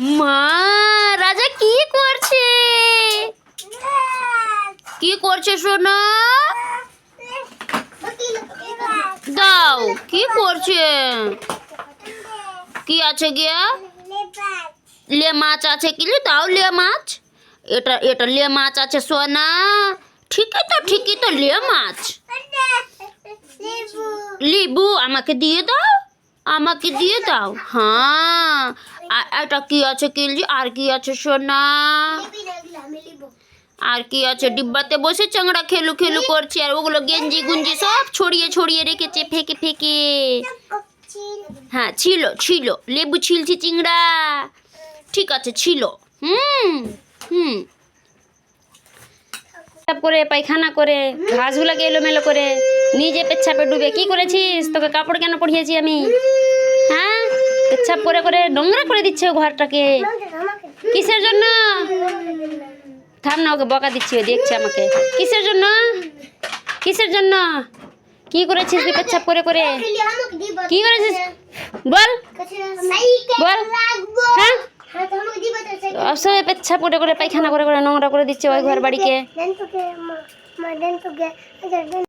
মা রাজা কি করছে? কি করছে সোনা দাও কি করছে? কি আছে গিয়া? লে মাছ আছে কি? দাও লে মাছ। এটা এটা লে মাছ আছে সোনা। ঠিকই তো ঠিকই তো লে মাছ। লিবু আমাকে দিয়ে দাও। আমাকে দিয়ে দাও। হ্যাঁ। এটা কি আছে কিলজি? আর কি আছে সোনা? আর কি আছে? ডিব্বাতে বসে চাংড়া খেলু খেলু করছে। আর ওগুলো গেঞ্জি গুঞ্জি সব ছড়িয়ে ছড়িয়ে রেখেছে, ফেকে ফেকে। হ্যাঁ ছিল ছিল। লেবু ছিলছি চিংড়া। ঠিক আছে, ছিল। হুম হুম। করে পায়খানা করে, ঘাসগুলোকে এলোমেলো করে। নিজে পেচ্ছাপে ডুবে কি করেছিস? তোকে কাপড় কেন পরিয়েছি আমি? হ্যাঁ? পেচ্ছাপ করে করে নোংরা করে দিচ্ছে ও ঘরটাকে। কিসের জন্য? থাম না, ওকে বকা দিচ্ছি, ও দেখছে আমাকে। কিসের জন্য? কিসের জন্য? কি করেছিস তুই পেচ্ছাপ করে করে? কি করেছিস? বল। বল। হ্যাঁ? অসহায় পেচ্ছাপ করে করে, পায়খানা করে করে, নোংরা করে দিচ্ছে ওই ঘর বাড়িকে।